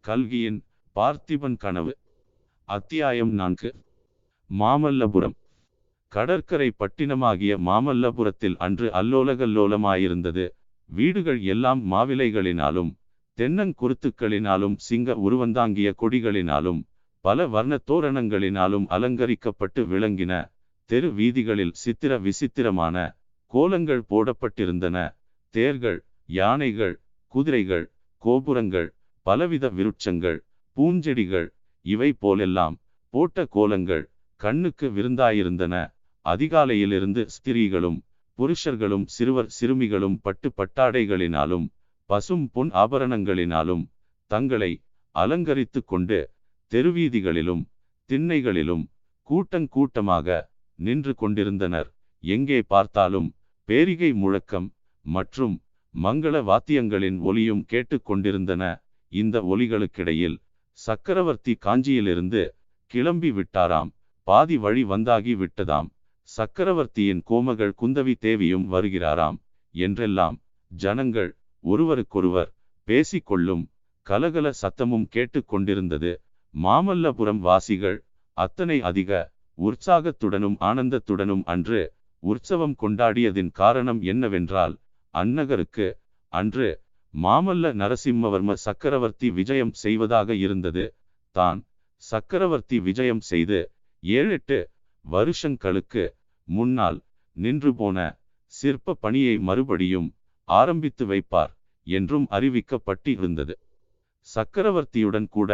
கல்கியின் பார்த்திபன் கனவு அத்தியாயம் நான்கு. மாமல்லபுரம். கடற்கரை பட்டினமாகிய மாமல்லபுரத்தில் அன்று அல்லோலகல்லோலமாயிருந்தது. வீடுகள் எல்லாம் மாவிலைகளினாலும் தென்னங்குருத்துக்களினாலும் சிங்க உருவந்தாங்கிய கொடிகளினாலும் பல வர்ண தோரணங்களினாலும் அலங்கரிக்கப்பட்டு விளங்கின. தெரு வீதிகளில் சித்திர விசித்திரமான கோலங்கள் போடப்பட்டிருந்தன. தேர்கள் யானைகள் குதிரைகள் கோபுரங்கள் பலவித விருட்சங்கள் பூஞ்செடிகள் இவை போலெல்லாம் போட்ட கோலங்கள் கண்ணுக்கு விருந்தாயிருந்தன. அதிகாலையிலிருந்து ஸ்திரீகளும் புருஷர்களும் சிறுவர் சிறுமிகளும் பட்டு பட்டாடைகளினாலும் பசும் பொன் ஆபரணங்களினாலும் தங்களை அலங்கரித்து கொண்டு தெருவீதிகளிலும் திண்ணைகளிலும் கூட்டங்கூட்டமாக நின்று கொண்டிருந்தனர். எங்கே பார்த்தாலும் பேரிகை முழக்கம் மற்றும் மங்கள வாத்தியங்களின் ஒலியும் கேட்டுக்கொண்டிருந்தன இந்த ஒலிகளுக்கிடையில் சக்கரவர்த்தி காஞ்சியிலிருந்து கிளம்பி விட்டாராம். பாதி வழி வந்தாகி விட்டதாம். சக்கரவர்த்தியின் கோமகள் குந்தவி தேவியும் வருகிறாராம் என்றெல்லாம் ஜனங்கள் ஒருவருக்கொருவர் பேசிக்கொள்ளும் கலகல சத்தமும் கேட்டுக்கொண்டிருந்தது மாமல்லபுரம் வாசிகள் அத்தனை அதிக உற்சாகத்துடனும் ஆனந்தத்துடனும் அன்று உற்சவம் கொண்டாடியதின் காரணம் என்னவென்றால் அந்நகருக்கு அன்று மாமல்ல நரசிம்மவர்ம சக்கரவர்த்தி விஜயம் செய்வதாக இருந்தது. தான் சக்கரவர்த்தி விஜயம் செய்து ஏழெட்டு வருஷங்களுக்கு முன்னால் நின்று போன சிற்ப பணியை மறுபடியும் ஆரம்பித்து வைப்பார் என்றும் அறிவிக்கப்பட்டிருந்தது. சக்கரவர்த்தியுடன் கூட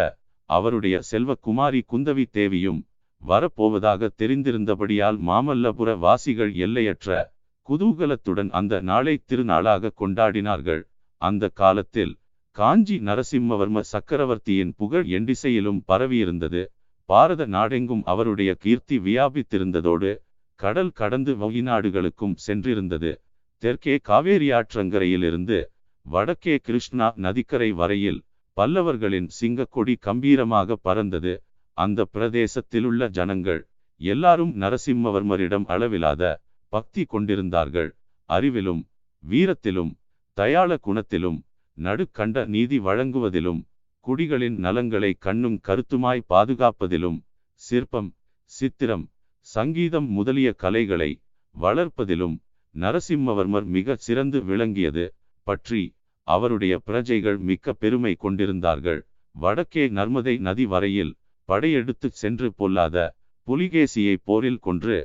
அவருடைய செல்வகுமாரி குந்தவி தேவியும் வரப்போவதாக தெரிந்திருந்தபடியால் மாமல்லபுர வாசிகள் எல்லையற்ற குதூகலத்துடன் அந்த நாளை திருநாளாக கொண்டாடினார்கள். அந்த காலத்தில் காஞ்சி நரசிம்மவர்ம சக்கரவர்த்தியின் புகழ் எண்டிசையிலும் பரவியிருந்தது. பாரத நாடெங்கும் அவருடைய கீர்த்தி வியாபித்திருந்ததோடு கடல் கடந்து வகிநாடுகளுக்கும் சென்றிருந்தது. தெற்கே காவேரி ஆற்றங்கரையிலிருந்து வடக்கே கிருஷ்ணா நதிக்கரை வரையில் பல்லவர்களின் சிங்கக்கொடி கம்பீரமாக பறந்தது. அந்த பிரதேசத்திலுள்ள ஜனங்கள் எல்லாரும் நரசிம்மவர்மரிடம் அளவிலாத பக்தி கொண்டிருந்தார்கள். அறிவிலும் வீரத்திலும் தயாள குணத்திலும் நடுக்கண்ட நீதி வழங்குவதிலும் குடிகளின் நலங்களை கண்ணும் கருத்துமாய் பாதுகாப்பதிலும் சிற்பம் சித்திரம் சங்கீதம் முதலிய கலைகளை வளர்ப்பதிலும் நரசிம்மவர்மர் மிக சிறந்து விளங்கியது பற்றி அவருடைய பிரஜைகள் மிக்க பெருமை கொண்டிருந்தார்கள். வடக்கே நர்மதை நதி வரையில் படையெடுத்து சென்று பொல்லாத புலிகேசியை போரில் கொன்று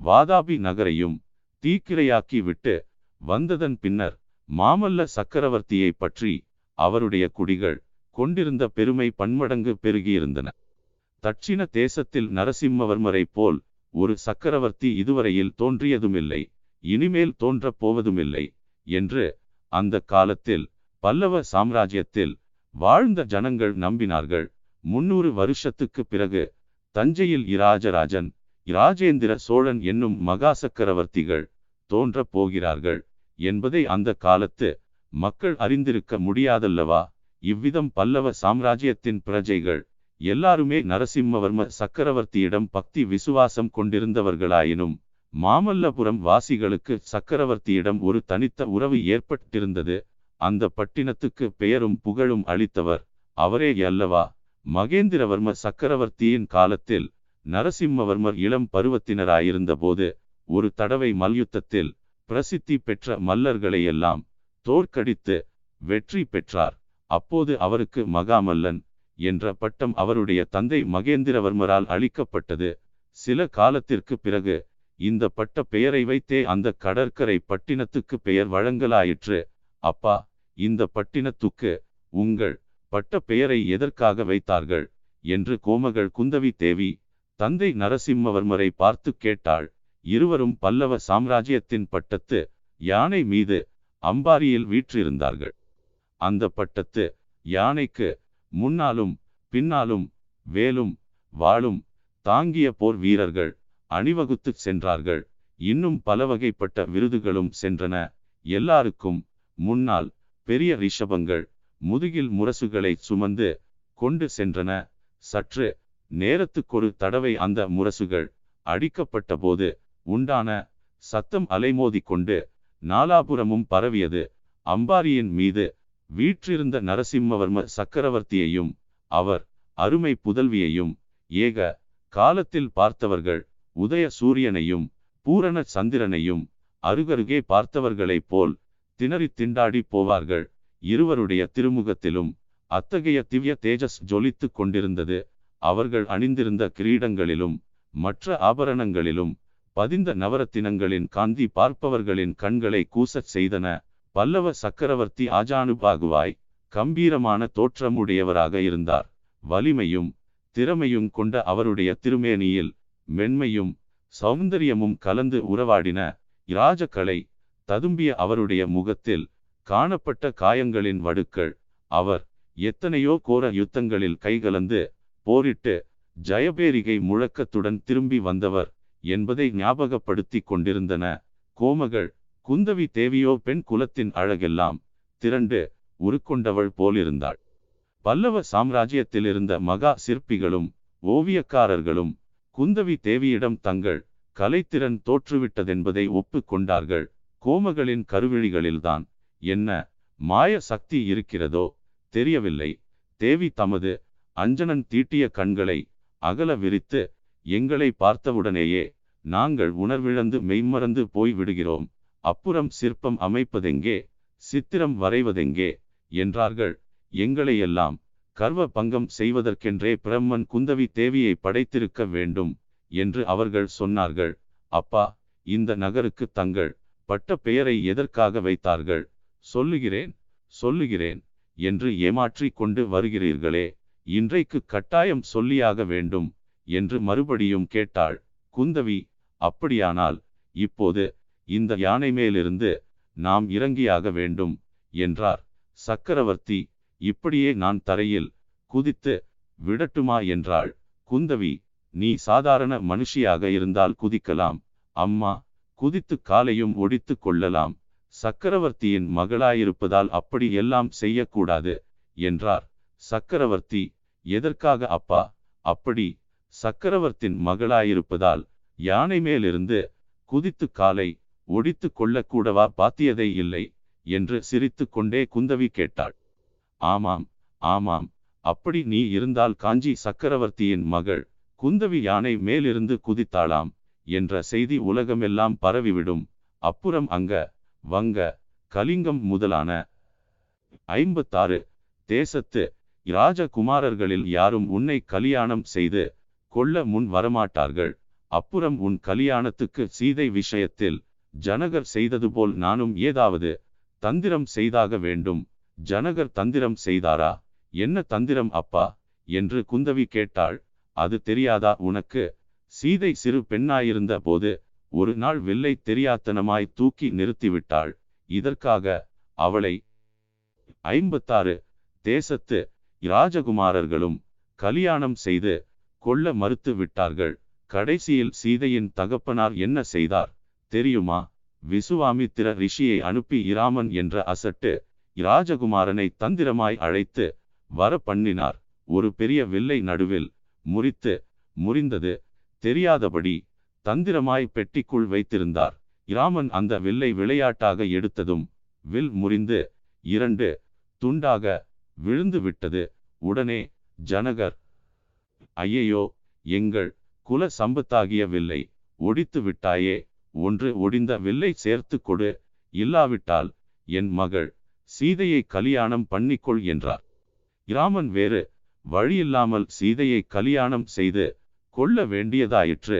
வாதாபி நகரையும் தீக்கிரையாக்கி விட்டு வந்ததன் பின்னர் மாமல்ல சக்கரவர்த்தியை பற்றி அவருடைய குடிகள் கொண்டிருந்த பெருமை பன்மடங்கு பெருகியிருந்தன. தட்சிண தேசத்தில் நரசிம்மவர்மரை போல் ஒரு சக்கரவர்த்தி இதுவரையில் தோன்றியதுமில்லை இனிமேல் தோன்றப் போவதுமில்லை என்று அந்த காலத்தில் பல்லவ சாம்ராஜ்யத்தில் வாழ்ந்த ஜனங்கள் நம்பினார்கள். முன்னூறு வருஷத்துக்கு பிறகு தஞ்சையில் இராஜராஜன் இராஜேந்திர சோழன் என்னும் மகா சக்கரவர்த்திகள் தோன்றப் போகிறார்கள் என்பதை அந்த காலத்து மக்கள் அறிந்திருக்க முடியாதல்லவா? இவ்விதம் பல்லவ சாம்ராஜ்யத்தின் பிரஜைகள் எல்லாருமே நரசிம்மவர்ம சக்கரவர்த்தியிடம் பக்தி விசுவாசம் கொண்டிருந்தவர்களாயினும் மாமல்லபுரம் வாசிகளுக்கு சக்கரவர்த்தியிடம் ஒரு தனித்த உறவு ஏற்பட்டிருந்தது. அந்த பட்டினத்துக்கு பெயரும் புகழும் அளித்தவர் அவரே அல்லவா மகேந்திரவர்ம சக்கரவர்த்தியின் காலத்தில் நரசிம்மவர்மர் இளம் பருவத்தினராயிருந்தபோது ஒரு தடவை மல்யுத்தத்தில் பிரசித்தி பெற்ற மல்லர்களையெல்லாம் தோற்கடித்து வெற்றி பெற்றார். அப்போது அவருக்கு மகாமல்லன் என்ற பட்டம் அவருடைய தந்தை மகேந்திரவர்மரால் அளிக்கப்பட்டது. சில காலத்திற்கு பிறகு இந்த பட்ட பெயரை வைத்தே அந்த கடற்கரை பட்டினத்துக்கு பெயர் வழங்கலாயிற்று. அப்பா இந்த பட்டினத்துக்கு உங்கள் பட்ட பெயரை எதற்காக வைத்தார்கள்? என்று கோமகள் குந்தவி தேவி தந்தை நரசிம்மவர்மரை பார்த்து கேட்டாள். இருவரும் பல்லவ சாம்ராஜ்யத்தின் பட்டத்து யானை மீது அம்பாரியில் வீற்றிருந்தார்கள். அந்த பட்டத்து யானைக்கு முன்னாலும் பின்னாலும் வேலும் வாளும் தாங்கிய போர் வீரர்கள் அணிவகுத்து சென்றார்கள். இன்னும் பல வகைப்பட்ட விருதுகளும் சென்றன. எல்லாருக்கும் முன்னால் பெரிய ரிஷபங்கள் முதுகில் முரசுகளை சுமந்து கொண்டு சென்றன. சற்று நேரத்துக்கொரு தடவை அந்த முரசுகள் அடிக்கப்பட்ட போது உண்டான சத்தம் அலைமோதிக் கொண்டு நாலாபுரமும் பரவியது. அம்பாரியின் மீது வீற்றிருந்த நரசிம்மவர்ம சக்கரவர்த்தியையும் அவர் அருமை புதல்வியையும் ஏக காலத்தில் பார்த்தவர்கள் உதய சூரியனையும் பூரண சந்திரனையும் அருகருகே பார்த்தவர்களைப் போல் திணறி திண்டாடி போவார்கள். இருவருடைய திருமுகத்திலும் அத்தகைய திவ்ய தேஜஸ் ஜொலித்து கொண்டிருந்தது. அவர்கள் அணிந்திருந்த கிரீடங்களிலும் மற்ற ஆபரணங்களிலும் பதிந்த நவரத்தினங்களின் காந்தி பார்ப்பவர்களின் கண்களை கூசச் செய்தன. பல்லவ சக்கரவர்த்தி ஆஜானுபாகுவாய் கம்பீரமான தோற்றமுடையவராக இருந்தார். வலிமையும் திறமையும் கொண்ட அவருடைய திருமேனியில் மென்மையும் சௌந்தரியமும் கலந்து உறவாடின. இராஜக்கலை ததும்பிய அவருடைய முகத்தில் காணப்பட்ட காயங்களின் வடுக்கள். அவர் எத்தனையோ கோர யுத்தங்களில் கைகலந்து போரிட்டு ஜயபேரிகை முழக்கத்துடன் திரும்பி வந்தவர் என்பதை ஞாபகப்படுத்தி கொண்டிருந்தன. கோமகள் குந்தவி தேவியோ பெண் குலத்தின் அழகெல்லாம் திரண்டு உருக்கொண்டவள் போலிருந்தாள். பல்லவ சாம்ராஜ்யத்திலிருந்த மகா சிற்பிகளும் ஓவியக்காரர்களும் குந்தவி தேவியிடம் தங்கள் கலைத்திறன் தோற்றுவிட்டதென்பதை ஒப்புக்கொண்டார்கள் கோமகளின் கருவிழிகளில்தான் என்ன மாய சக்தி இருக்கிறதோ? தெரியவில்லை. தேவி தமது அஞ்சனன் தீட்டிய கண்களை அகல விரித்து எங்களை பார்த்தவுடனேயே நாங்கள் உணர்விழந்து மெய்மறந்து போய் விடுகிறோம் அப்புறம் சிற்பம் அமைப்பதெங்கே? சித்திரம் வரைவதெங்கே? என்றார்கள். எங்களையெல்லாம் கர்வ பங்கம் செய்வதற்கென்றே பிரம்மன் குந்தவி தேவியை படைத்திருக்க வேண்டும் என்று அவர்கள் சொன்னார்கள். அப்பா இந்த நகருக்கு தங்கள் பட்ட பெயரை எதற்காக வைத்தார்கள்? சொல்லுகிறேன் சொல்லுகிறேன் என்று ஏமாற்றி கொண்டு வருகிறீர்களே இன்றைக்கு கட்டாயம் சொல்லியாக வேண்டும் என்று மறுபடியும் கேட்டாள். குந்தவி அப்படியானால் இப்போது இந்த யானை மேலிருந்து நாம் இறங்கியாக வேண்டும் என்றார். சக்கரவர்த்தி இப்படியே நான் தரையில் குதித்து விடட்டுமா என்றாள். குந்தவி நீ சாதாரண மனுஷியாக இருந்தால் குதிக்கலாம். அம்மா குதித்து காலையும் ஒடித்து கொள்ளலாம். சக்கரவர்த்தியின் மகளாயிருப்பதால் அப்படி எல்லாம் செய்யக்கூடாது என்றார். சக்கரவர்த்தி எதற்காக அப்பா? அப்படி சக்கரவர்த்தின் மகளாயிருப்பதால் யானை மேலிருந்து குதித்து காலை ஒடித்து கொள்ளக்கூடவா? பாத்தியதை இல்லை என்று சிரித்து கொண்டே குந்தவி கேட்டாள். ஆமாம் ஆமாம் அப்படி நீ இருந்தால் காஞ்சி சக்கரவர்த்தியின் மகள் குந்தவி யானை மேலிருந்து குதித்தாளாம் என்ற செய்தி உலகமெல்லாம் பரவிவிடும். அப்புறம் அங்க வங்க கலிங்கம் முதலான ஐம்பத்தாறு தேசத்து இராஜகுமாரர்களில் யாரும் உன்னை கலியாணம் செய்து கொள்ள முன் வரமாட்டார்கள். அப்புறம் உன் கலியாணத்துக்கு சீதை விஷயத்தில் ஜனகர் செய்தது போல் நானும் ஏதாவது தந்திரம் செய்தாக வேண்டும். ஜனகர் தந்திரம் செய்தாரா? என்ன தந்திரம் அப்பா? என்று குந்தவி கேட்டாள். அது தெரியாதா உனக்கு? சீதை சிறு பெண்ணாயிருந்த போது ஒரு நாள் வில்லை தெரியாத்தனமாய் தூக்கி நிறுத்திவிட்டாள். இதற்காக அவளை ஐம்பத்தாறு தேசத்து இராஜகுமாரர்களும் கலியாணம் செய்து கொள்ள மறுத்து விட்டார்கள். கடைசியில் சீதையின் தகப்பனார் என்ன செய்தார் தெரியுமா? விசுவாமித்திர ரிஷியை அனுப்பி இராமன் என்ற அசட்டு இராஜகுமாரனை தந்திரமாய் அழைத்து வர பண்ணினார் ஒரு பெரிய வில்லை நடுவில் முறித்து முறிந்தது. தெரியாதபடி தந்திரமாய் பெட்டிக்குள் வைத்திருந்தார். இராமன் அந்த வில்லை விளையாட்டாக எடுத்ததும் வில் முறிந்து இரண்டு துண்டாக விழுந்து விட்டது. உடனே ஜனகர் ஐயையோ எங்கள் குல சம்பத்தாகிய வில்லை ஒடித்து விட்டாயே ஒன்று ஒடிந்த வில்லை சேர்த்து கொடு இல்லாவிட்டால் என் மகள் சீதையை கலியாணம் பண்ணிக்கொள் என்றார். இராமன் வேறு வழியில்லாமல் சீதையை கலியாணம் செய்து கொள்ள வேண்டியதாயிற்று.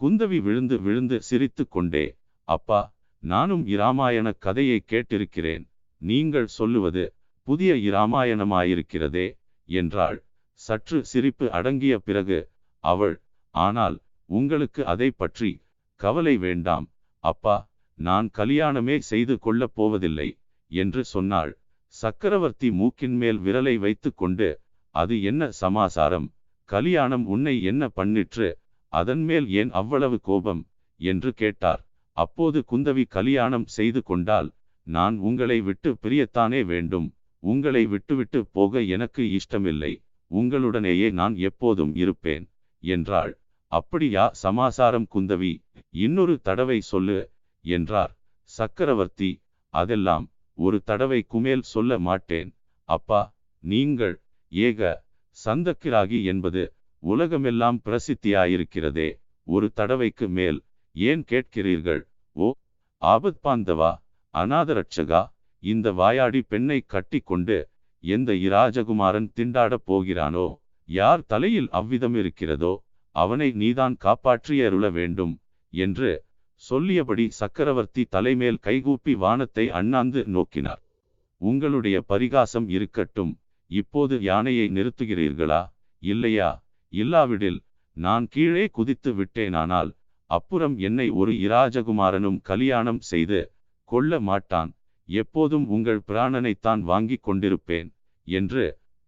குந்தவி விழுந்து விழுந்து சிரித்து கொண்டே அப்பா நானும் இராமாயண கதையை கேட்டிருக்கிறேன். நீங்கள் சொல்லுவது புதிய இராமாயணமாயிருக்கிறதே என்றாள். சற்று சிரிப்பு அடங்கிய பிறகு அவள் ஆனால் உங்களுக்கு அதை பற்றி கவலை வேண்டாம். அப்பா நான் கலியாணமே செய்து கொள்ளப் போவதில்லை என்று சொன்னாள். சக்கரவர்த்தி மூக்கின் மேல் விரலை வைத்து கொண்டு அது என்ன சமாசாரம்? கலியாணம் உன்னை என்ன பண்ணிற்று? அதன்மேல் ஏன் அவ்வளவு கோபம்? என்று கேட்டார். அப்போது குந்தவி கலியாணம் செய்து கொண்டால் நான் உங்களை விட்டு பிரியத்தானே வேண்டும். உங்களை விட்டுவிட்டு போக எனக்கு இஷ்டமில்லை. உங்களுடனேயே நான் எப்போதும் இருப்பேன் என்றாள். அப்படியா சமாசாரம் குந்தவி. இன்னொரு தடவை சொல்லு என்றார். சக்கரவர்த்தி அதெல்லாம் ஒரு தடவை குமேல் சொல்ல மாட்டேன். அப்பா நீங்கள் ஏக சந்தக்கிராகி என்பது உலகமெல்லாம் பிரசித்தியாயிருக்கிறதே ஒரு தடவைக்கு மேல். ஏன் கேட்கிறீர்கள்? ஓ ஆபத்பாந்தவா அநாதரட்சகா இந்த வாயாடி பெண்ணை கட்டி கொண்டு எந்த இராஜகுமாரன் திண்டாடப் போகிறானோ யார் தலையில் அவ்விதம் இருக்கிறதோ அவனை நீதான் காப்பாற்றியருள வேண்டும் என்று சொல்லியபடி சக்கரவர்த்தி தலைமேல் கைகூப்பி வானத்தை அண்ணாந்து நோக்கினார். உங்களுடைய பரிகாசம் இருக்கட்டும் இப்போது யானையை நிறுத்துகிறீர்களா இல்லையா? இல்லாவிடில் நான் கீழே குதித்து விட்டேனானால் அப்புறம் என்னை ஒரு இராஜகுமாரனும் கலியாணம் செய்து கொள்ள மாட்டான். எப்போதும் உங்கள் பிராணனைத்தான் வாங்கிக் கொண்டிருப்பேன் என்று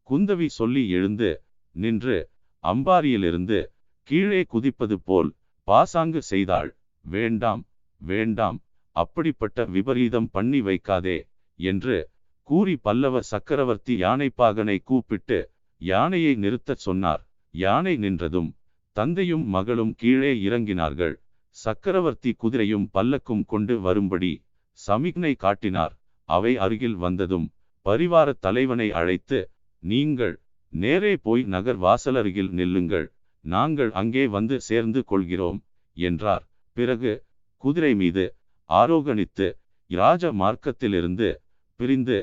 குந்தவி சொல்லி எழுந்து நின்று அம்பாரியிலிருந்து கீழே குதிப்பது போல் பாசாங்கு செய்தாள். வேண்டாம் வேண்டாம் அப்படிப்பட்ட விபரீதம் பண்ணி வைக்காதே என்று கூறி பல்லவ சக்கரவர்த்தி யானைப்பாகனை கூப்பிட்டு யானையை நிறுத்தச் சொன்னார். யானை நின்றதும் தந்தையும் மகளும் கீழே இறங்கினார்கள். சக்கரவர்த்தி குதிரையும் பல்லக்கும் கொண்டு வரும்படி சமிக்னை காட்டினார். அவை அருகில் வந்ததும் பரிவார தலைவனை அழைத்து நீங்கள் நேரே போய் நகர் வாசலருகில் நில்லுங்கள். நாங்கள் அங்கே வந்து சேர்ந்து கொள்கிறோம் என்றார். பிறகு குதிரை மீது ஆரோகணித்து இராஜ மார்க்கத்திலிருந்து பிரிந்து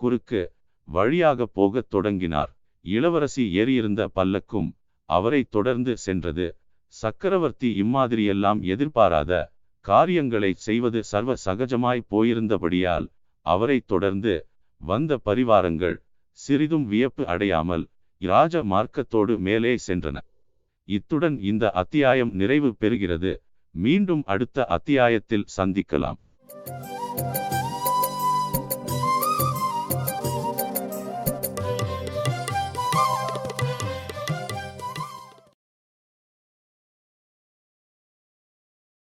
குறுக்கு வழியாக போகத் தொடங்கினார். இளவரசி ஏறியிருந்த பல்லக்கும் அவரை தொடர்ந்து சென்றது. சக்கரவர்த்தி இம்மாதிரியெல்லாம் எதிர்பாராத காரியங்களை செய்வது சர்வ சகஜமாய் போயிருந்தபடியால் அவரை தொடர்ந்து வந்த பரிவாரங்கள் சிறிதும் வியப்பு அடையாமல் இராஜ மார்க்கத்தோடு மேலே சென்றன. இத்துடன் இந்த அத்தியாயம் நிறைவு பெறுகிறது. மீண்டும் அடுத்த அத்தியாயத்தில் சந்திக்கலாம்.